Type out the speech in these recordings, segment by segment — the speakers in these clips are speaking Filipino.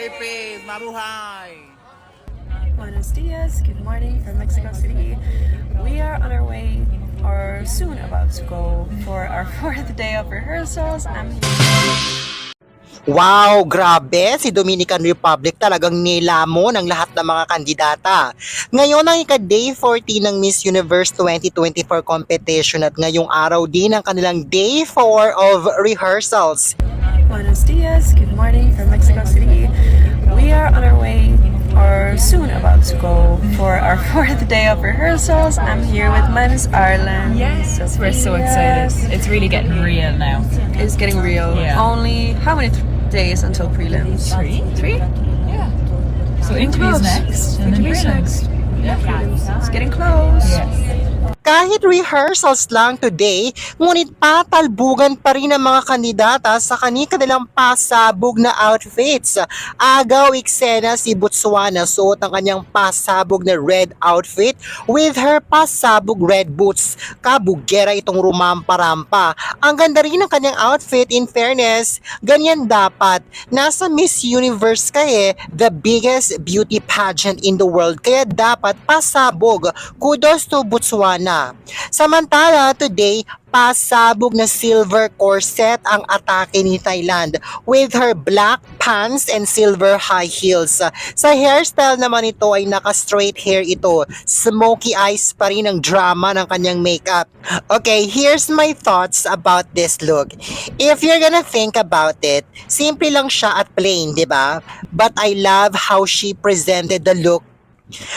Philippines, mabuhay! Buenos dias, good morning from Mexico City. We are on our way, or soon about to go, for our fourth day of rehearsals. I'm Wow, grabe! Si Dominican Republic talagang nilamo ng lahat ng mga kandidata. Ngayon ang ika-day 14 ng Miss Universe 2024 competition at ngayong araw din ang kanilang day 4 of rehearsals. Buenos dias, good morning from Mexico City. We are on our way, or soon about to go, for our fourth day of rehearsals. I'm here with Miss Arlen. Yes, we're so excited. It's really getting real now. It's getting real. Yeah. Only how many th- days until prelims? Three? Three? Yeah. So interviews next. And then Interviews prelims. next. It's getting close. Yes. Kahit rehearsals lang today, ngunit patalbugan pa rin ang mga kandidata sa kani-kanilang pasabog na outfits. Agaw eksena si Botswana suot ang kanyang pasabog na red outfit with her pasabog red boots. Kabugera itong rumampa-rampa. Ang ganda rin ng kanyang outfit in fairness. Ganyan dapat. Nasa Miss Universe ka eh, the biggest beauty pageant in the world. Kaya dapat pasabog. Kudos to Botswana. Samantala, today, pasabog na silver corset ang atake ni Thailand with her black pants and silver high heels. Sa hairstyle naman ito ay naka-straight hair ito. Smoky eyes pa rin ang drama ng kanyang makeup. Okay, here's my thoughts about this look. If you're gonna think about it, simple lang siya at plain, di ba? But I love how she presented the look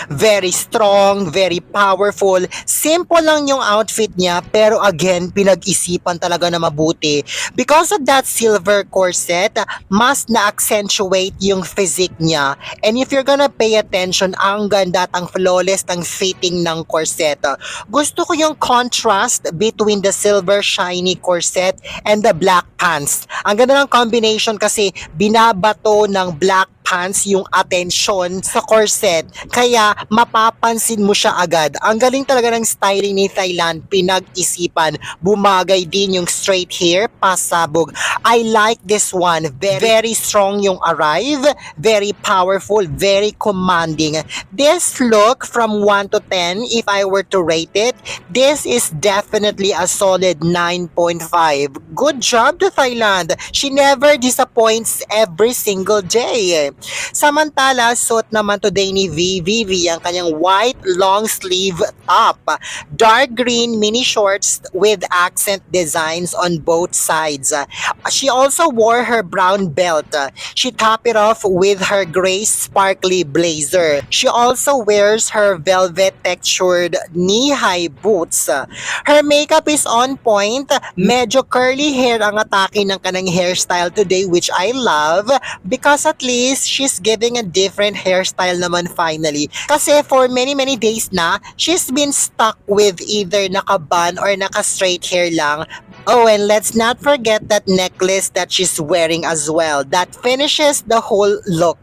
Very strong, very powerful. Simple lang yung outfit niya pero again, pinag-isipan talaga na mabuti. Because of that silver corset, mas na-accentuate yung physique niya. And if you're gonna pay attention, ang ganda at ang flawless ng fitting ng corset. Gusto ko yung contrast between the silver shiny corset and the black pants. Ang ganda ng combination kasi binabato ng black pants yung attention sa corset. Kaya mapapansin mo siya agad. Ang galing talaga ng styling ni Thailand. Pinag-isipan. Bumagay din yung straight hair, pasabog. I like this one. Very, very strong yung arrive. Very powerful. Very commanding. This look from 1 to 10, if I were to rate it, this is definitely a solid 9.5. Good job to Thailand. She never disappoints every single day. Samantala, suot naman today ni VVV ang kanyang white long sleeve top, dark green mini shorts with accent designs on both sides. She also wore her brown belt. She topped it off with her gray sparkly blazer. She also wears her velvet textured knee-high boots. Her makeup is on point. Medyo curly hair ang atake ng kanang hairstyle today which I love because at least she's giving a different hairstyle naman finally. Kasi for many many days na, she's been stuck with either naka-bun or naka-straight hair lang. Oh, and let's not forget that necklace that she's wearing as well. That finishes the whole look.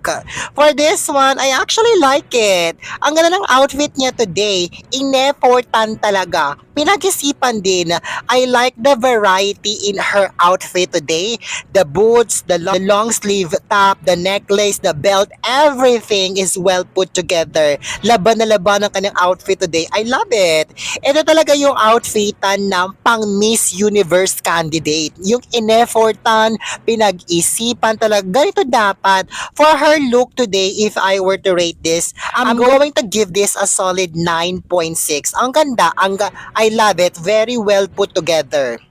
For this one, I actually like it. Ang ganda ng outfit niya today. Inefortan talaga. Pinag-isipan din. I like the variety in her outfit today. The boots, the long, the long sleeve top, the necklace, the belt, everything is well put together. Laban na laban ang kanyang outfit today. I love it. Ito talaga yung outfitan ng pang Miss Universe candidate. Yung ineffortan, pinag-isipan talaga. Ganito dapat. For her look today, if I were to rate this, I'm, going to give this a solid 9.6. Ang ganda. Ang ga- I love it. Very well put together.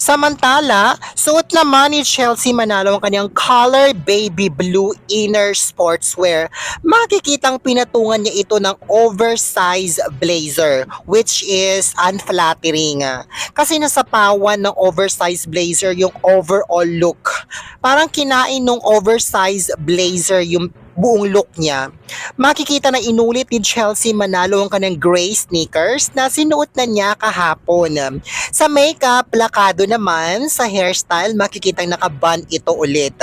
Samantala, suot naman ni Chelsea Manalo ang kanyang color baby blue inner sportswear. Makikitang pinatungan niya ito ng oversized blazer which is unflattering. Kasi nasa pawan ng oversized blazer yung overall look. Parang kinain ng oversized blazer yung buong look niya. Makikita na inulit ni Chelsea Manalo ang kanyang gray sneakers na sinuot na niya kahapon. Sa makeup, plakado naman. Sa hairstyle, makikita naka-bun ito ulit.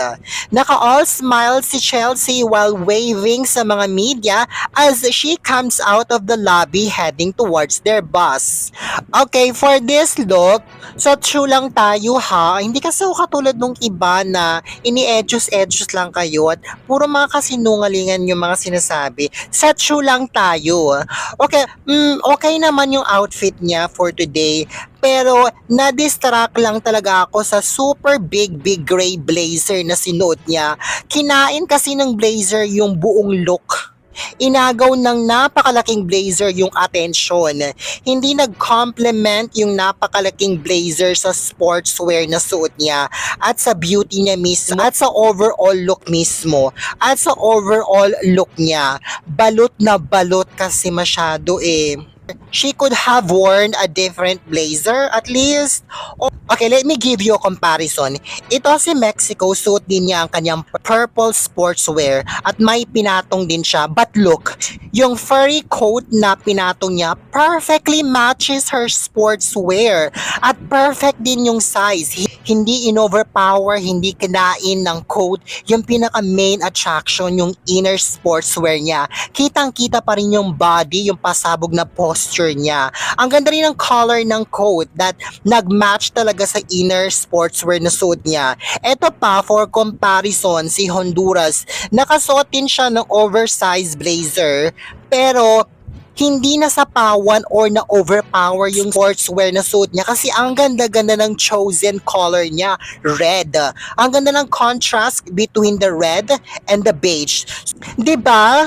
Naka-all smile si Chelsea while waving sa mga media as she comes out of the lobby heading towards their bus. Okay, for this look, so true lang tayo ha. Hindi kasi katulad nung iba na ini-edges-edges lang kayo at puro mga kasinungalingan yung mga sinasabi. Sa true lang tayo. Okay, mm, okay naman yung outfit niya for today. Pero na-distract lang talaga ako sa super big big gray blazer na sinuot niya. Kinain kasi ng blazer yung buong look inagaw ng napakalaking blazer yung atensyon. Hindi nag-complement yung napakalaking blazer sa sportswear na suot niya at sa beauty niya mismo at sa overall look mismo at sa overall look niya. Balot na balot kasi masyado eh. She could have worn a different blazer at least. Okay, let me give you a comparison. Ito si Mexico, suot din niya ang kanyang purple sportswear at may pinatong din siya. But look, yung furry coat na pinatong niya perfectly matches her sportswear at perfect din yung size. Hi- Hindi in-overpower, hindi kinain ng coat. Yung pinaka main attraction, yung inner sportswear niya. Kitang-kita pa rin yung body, yung pasabog na posture niya. Ang ganda rin ng color ng coat that nag-match talaga sa inner sportswear na suit niya. Ito pa, for comparison, si Honduras, nakasuot din siya ng oversized blazer, pero hindi na sapawan or na overpower yung sportswear na suit niya kasi ang ganda-ganda ng chosen color niya, red. Ang ganda ng contrast between the red and the beige. 'Di ba?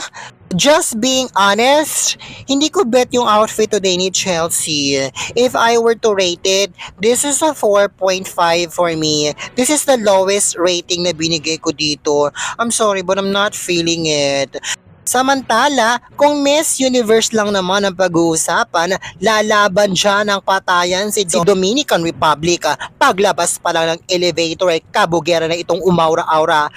Just being honest, hindi ko bet yung outfit today ni Chelsea. If I were to rate it, this is a 4.5 for me. This is the lowest rating na binigay ko dito. I'm sorry but I'm not feeling it. Samantala, kung Miss Universe lang naman ang pag-uusapan, lalaban dyan ng patayan si Dominican Republic. Paglabas pa lang ng elevator ay kabugera na itong umaura-aura.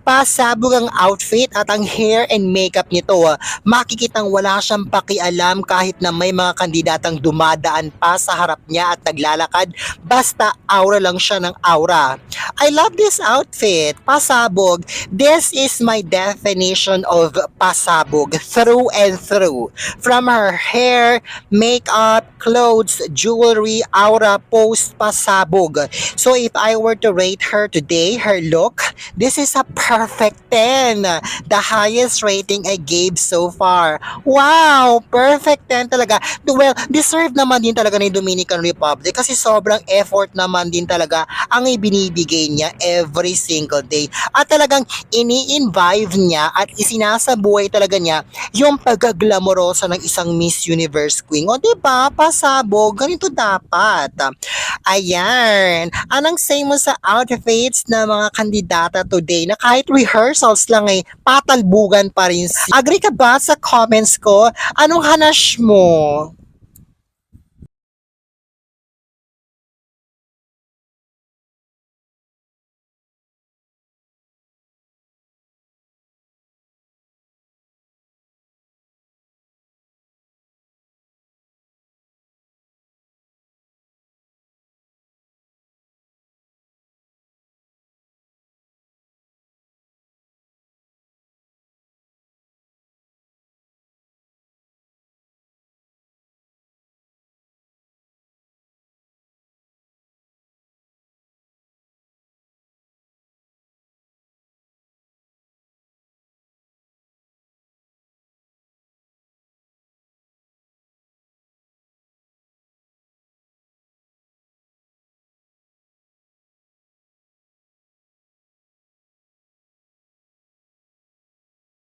Pasabog ang outfit at ang hair and makeup nito. Makikitang wala siyang pakialam kahit na may mga kandidatang dumadaan pa sa harap niya at naglalakad. Basta aura lang siya ng aura. I love this outfit. Pasabog. This is my definition of pasabog through and through. From her hair, makeup, clothes, jewelry, aura, post, pasabog. So if I were to rate her today, her look, this is a perfect 10. The highest rating I gave so far. Wow! Perfect 10 talaga. Well, deserve naman din talaga ni Dominican Republic kasi sobrang effort naman din talaga ang ibinibigay niya every single day. At talagang ini-invive niya at isinasabuhay talaga niya yung pagkaglamorosa ng isang Miss Universe Queen. O diba, pasabog, ganito dapat. Ayan. Anong say mo sa outfits ng mga kandidata today na kahit rehearsals lang ay patalbugan pa rin si... Agree ka ba sa comments ko? Anong hanash mo?